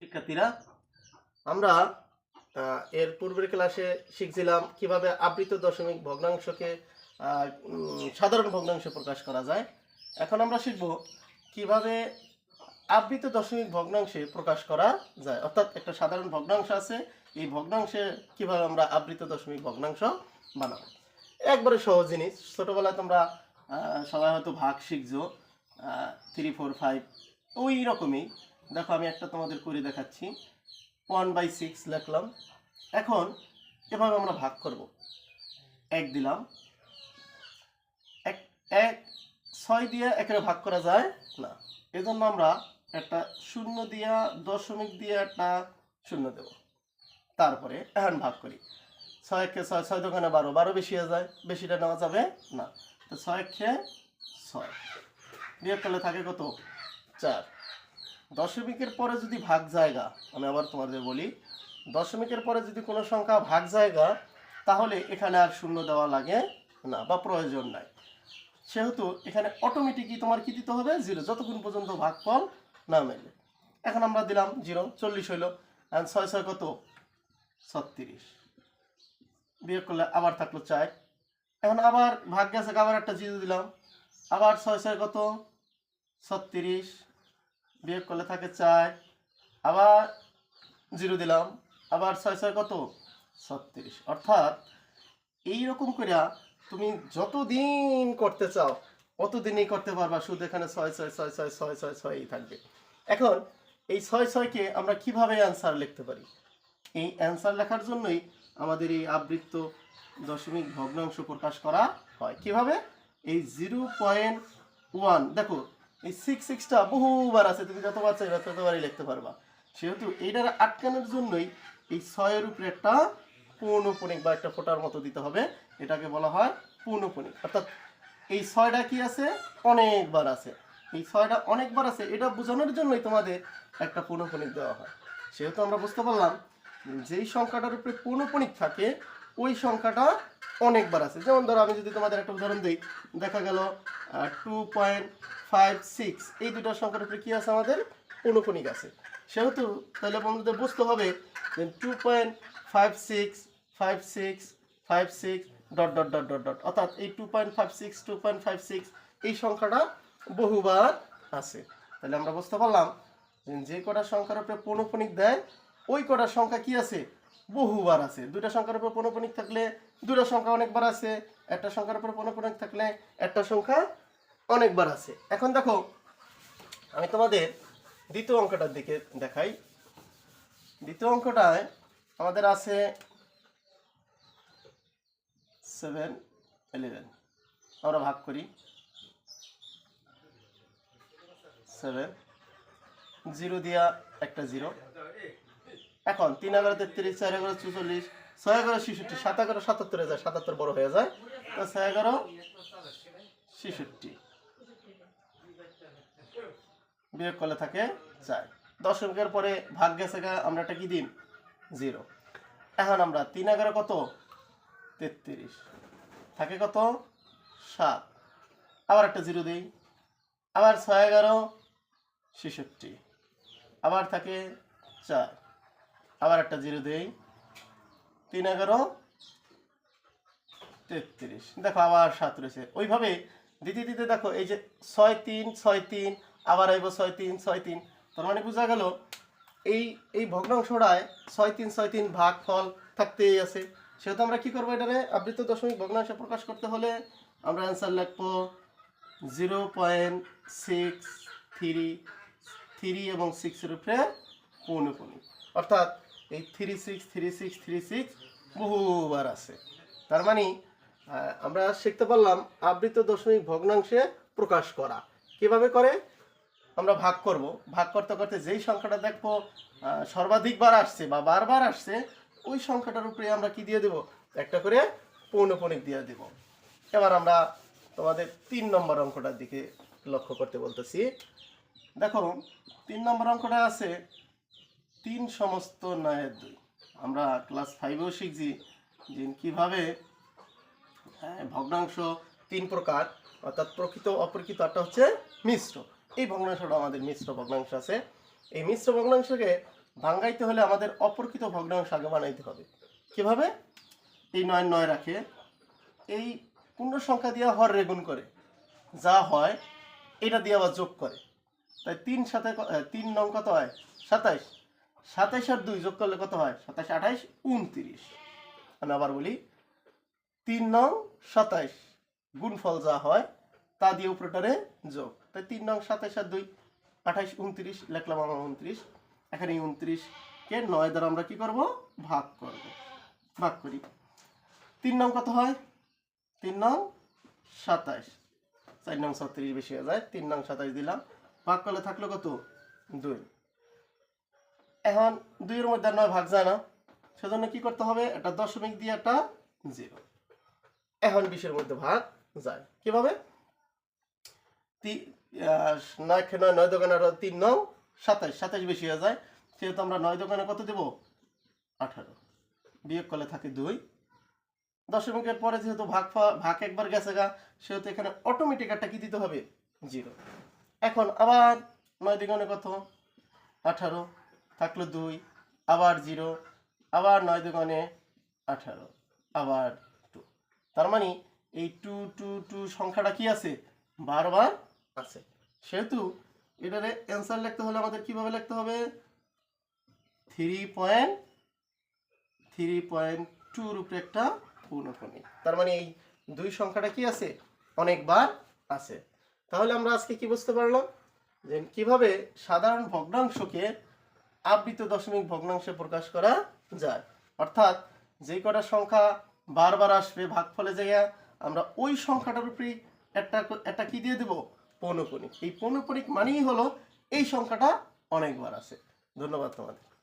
শিক্ষার্থীরা? আমরা এর পূর্বের ক্লাসে শিখছিলাম কীভাবে আবৃত দশমিক ভগ্নাংশকে সাধারণ ভগ্নাংশে প্রকাশ করা যায়। এখন আমরা শিখব কীভাবে আবৃত দশমিক ভগ্নাংশে প্রকাশ করা যায়। অর্থাৎ একটা সাধারণ ভগ্নাংশ আছে, এই ভগ্নাংশে কীভাবে আমরা আবৃত দশমিক ভগ্নাংশ বানাবো। একবারে সহজ জিনিস, ছোটোবেলায় তোমরা সবাই হয়তো ভাগ শিখছো থ্রি ফোর ফাইভ ওই রকমই। দেখো, আমি একটা তোমাদের করে দেখাচ্ছি। ওয়ান বাই সিক্স লিখলাম। এখন এভাবে আমরা ভাগ করব। এক দিলাম। এক এক, ছয় দিয়ে একের ভাগ করা যায় না। এজন্য আমরা একটা শূন্য দিয়া দশমিক দিয়ে একটা শূন্য দেব। তারপরে এখন ভাগ করি। ছয় একে ছয় ছয় দোকানে বারো। বারো বেশি হয়ে যায়, বেশিটা নেওয়া যাবে না। তো ছয় একে ছয়। বিয়োগ করলে থাকে কত? চার। দশমিকের পরে যদি ভাগ জায়গা, আমি আবার তোমাদের বলি, দশমিকের পরে যদি কোনো সংখ্যা ভাগ জায়গা, তাহলে এখানে আর শূন্য দেওয়া লাগে না বা প্রয়োজন নাই। সেহেতু এখানে অটোমেটিকই তোমার কি দিতে হবে? জিরো যতক্ষণ পর্যন্ত ভাগ ভাগফল না মেলে। এখন আমরা দিলাম জিরো চল্লিশ হইল আর ছয় ছয় কত? ছত্রিশ। বিয়োগ করলে আবার থাকল চার। এখন আবার ভাগ গেছে, আবার একটা জিরো দিলাম। আবার ছয় ছয় কত? ছত্রিশ। বিয়োগ করলে থাকে চার, আবার জিরো দিলাম, আবার ছয় ছয় কত? ছত্রিশ। অর্থাৎ এই রকম করিয়া তুমি যতদিন করতে চাও, অতদিনই করতে পারবা, শুধু এখানে ছয় ছয় ছয় ছয় ছয় ছয়, ছয়ই থাকবে। এখন এই ছয়, ছয়কে আমরা কীভাবে অ্যান্সার লিখতে পারি? এই অ্যান্সার লেখার জন্যই আমাদের এই আবৃত্ত দশমিক ভগ্নাংশ প্রকাশ করা হয়। কীভাবে? এই জিরো পয়েন্ট ওয়ান দেখো এই সিক্স সিক্সটা বহুবার আছে, তুমি যতবার চাইবে ততবারই লিখতে পারবা। সেহেতু এইটার আটকানোর জন্যই এই ছয়ের উপরে একটা পৌনপণিক বা একটা ফোটার মতো দিতে হবে। এটাকে বলা হয় পৌনপণিক অর্থাৎ এই ছয়টা কি আছে? অনেকবার আছে। এই ছয়টা অনেকবার আছে, এটা বোঝানোর জন্যই তোমাদের একটা পৌনপণিক দেওয়া হয়। সেহেতু আমরা বুঝতে পারলাম যেই সংখ্যাটার উপরে পৌনপণিক থাকে, ওই সংখ্যাটা অনেকবার আছে। যেমন ধরো আমি যদি তোমাদের একটা উদাহরণ দিই, দেখা গেল টু পয়েন্ট ফাইভ সিক্স এই দুটো সংখ্যার উপরে কী আছে আমাদের? পৌনপণিক আছে। সেহেতু তাহলে বন্ধুদের বুঝতে হবে two point five six five six five six dot dot dot dot dot অর্থাৎ এই two point five six two point five six এই সংখ্যাটা বহুবার আছে। তাহলে আমরা বুঝতে পারলাম যে কটা সংখ্যার উপরে পৌনপণিক দেয়, ওই কটা সংখ্যা কি আছে? বহুবার আছে। দুটা সংখ্যার উপর পৌনপণিক থাকলে দুটা সংখ্যা অনেকবার আছে, একটা সংখ্যার উপর পৌনপণিক থাকলে একটা সংখ্যা অনেকবার আছে। এখন দেখো, আমি তোমাদের দ্বিতীয় অঙ্কটার দিকে দেখাই। দ্বিতীয় অঙ্কটায় আমাদের আছে সেভেন ইলেভেন আমরা ভাগ করি। সেভেন জিরো দিয়া একটা জিরো এখন তিন এগারো তেত্রিশ, চার এগারো চুচল্লিশ, ছয় এগারো ছেষট্টি, সাত এগারো সাতাত্তর যায়, সাতাত্তর বড় হয়ে যায়। তো ছয় এগারো ছেষট্টি। বিয়োগ করলে থাকে চার। দশমিকের পরে ভাগ গেছে আমরা একটা কি দিন? জিরো। এখন আমরা তিন এগারো কত? তেত্রিশ। থাকে কত? সাত। আবার একটা জিরো দিই। আবার ছয় এগারো, ছেষট্টি। আবার থাকে চার। আবার একটা জিরো দেই। তিন এগারো, তেত্রিশ। দেখো আবার সাত রয়েছে। ওইভাবে দিতে দিতে দেখো, এই যে ছয় তিন ছয় তিন আবার আইব ছয় তিন ছয় তিন। তার মানে বোঝা গেল এই এই ভগ্নাংশটায় ছয় তিন ছয় তিন ভাগ ফল থাকতেই আছে। সেহেতু আমরা কি করব এটারে? আবৃত দশমিক ভগ্নাংশে প্রকাশ করতে হলে আমরা অ্যান্সার লিখব zero point six three three এবং সিক্সের উপরে পৌনপণি অর্থাৎ এই three six three six three six বহুবার আছে। তার মানে আমরা শিখতে পারলাম আবৃত দশমিক ভগ্নাংশে প্রকাশ করা। কীভাবে করে? আমরা ভাগ করব। ভাগ করতে করতে যেই সংখ্যাটা দেখব সর্বাধিকবার আসছে বা বারবার আসছে, ওই সংখ্যাটার উপরে আমরা কি দিয়ে দেব? একটা করে পৌনপণিক দিয়ে দেব। এবার আমরা তোমাদের তিন নম্বর অঙ্কটার দিকে লক্ষ্য করতে বলতেছি। দেখো, তিন নম্বর অঙ্কটা আছে তিন সমস্ত নয়ের দুই। আমরা ক্লাস ফাইভেও শিখছি যে কীভাবে ভগ্নাংশ তিন প্রকার, অর্থাৎ প্রকৃত অপ্রকৃত একটা হচ্ছে মিশ্র। এই ভগ্নাংশটা আমাদের মিশ্র ভগ্নাংশ আছে। এই মিশ্র ভগ্নাংশকে ভাঙ্গাইতে হলে আমাদের অপরকৃত ভগ্নাংশ আগে বানাইতে হবে। কীভাবে? এই নয় নয় রাখে। এই পূর্ণ সংখ্যা দিয়ে হর রেগুন করে। যা হয়, এটা দিয়ে আবার যোগ করে। তাই তিন সাথে তিন নং কত হয়? সাতাইশ। সাতাইশ আর দুই যোগ করলে কত হয়? সাতাইশ, আঠাইশ, উনত্রিশ। আমি আবার বলি, তিন নং সাতাইশ। গুণফল যা হয়, তা দিয়ে উপরেটারে যোগ। তাই তিন নং সাতাইশ আর দুই, আঠাইশ, উনত্রিশ, লিখলাম আমরা উনত্রিশ। এখানে এই উনত্রিশকে নয় দ্বারা আমরা কি করব? ভাগ করব। ভাগ করি। তিন নং কত হয়? তিন নং সাতাইশ। চার নং ছত্রিশ বেশি হয়ে যায়। তিন নং সাতাইশ দিলাম। ভাগ করলে থাকল কত? দুই। এখন দুইয়ের মধ্যে নয় ভাগ যায় না। সেজন্য কি করতে হবে? একটা দশমিক দিয়ে একটা জিরো। এখন বিশের মধ্যে ভাগ যায়। কীভাবে? নয় নয় নয় দোকানে তিন নং, সাতাইশ সাতাইশ বেশি হয়ে যায়। সেহেতু আমরা নয় দোকানে কত দেব? আঠারো। বিয়োগ করলে থাকে দুই। দশমিকের পরে যেহেতু ভাগ ভাগ একবার গেছে গা, সেহেতু এখানে অটোমেটিক একটা কি দিতে হবে? জিরো। এখন আবার নয় দিগণে কত? আঠারো। থাকল দুই, আবার জিরো, আবার নয় দুগুণে আঠারো, আবার টু। তার মানে এই টু টু টু সংখ্যাটা কি আছে? বারবার আছে। সেহেতু এটারে অ্যান্সার লিখতে হলে আমাদের কীভাবে লিখতে হবে? থ্রি পয়েন্ট থ্রি পয়েন্ট টুর উপরে একটা পূর্ণক্রমিক তার মানে এই দুই সংখ্যাটা কি আছে? অনেকবার আছে। তাহলে আমরা আজকে কি বুঝতে পারলাম? যে কীভাবে সাধারণ ভগ্নাংশকে আবৃত দশমিক ভগ্নাংশে প্রকাশ করা যায়। অর্থাৎ যে কটা সংখ্যা বারবার আসবে, ভাগফলে জায়গা আমরা ওই সংখ্যাটার উপরেই একটা একটা কি দিয়ে দেব? পৌনপণিক এই পৌনপণিক মানেই হলো এই সংখ্যাটা অনেকবার আছে। ধন্যবাদ তোমাদের।